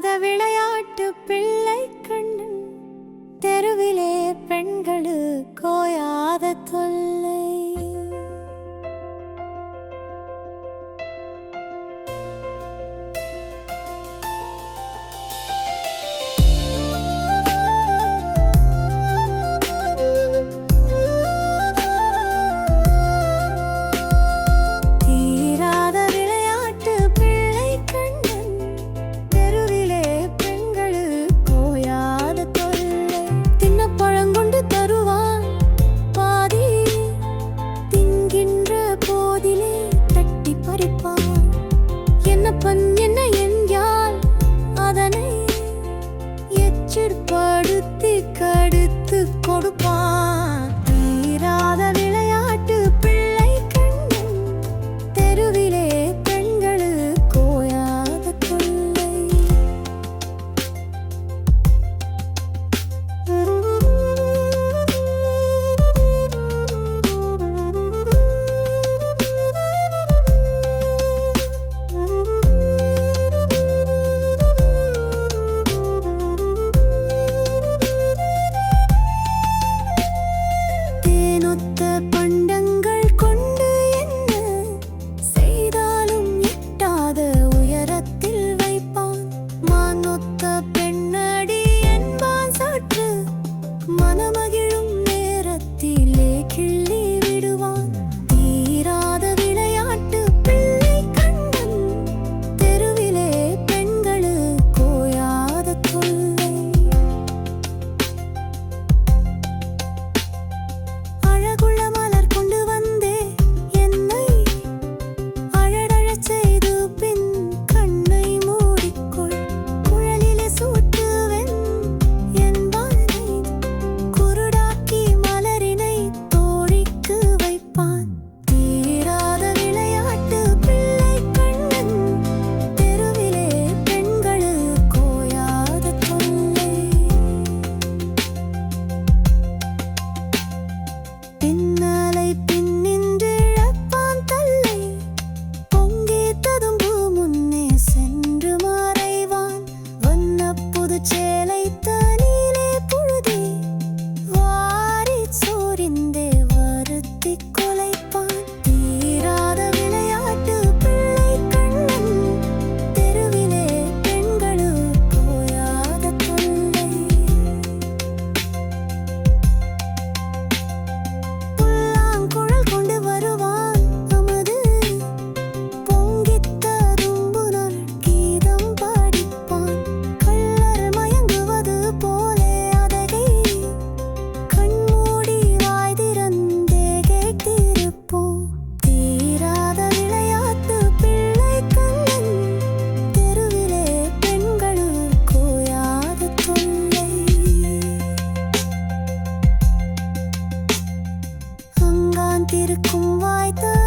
விளையாடாத விளையாட்டு பிள்ளை கண்ணன் தெருவிலே பெண்களு கோயாத தொல் tenna 最空白的。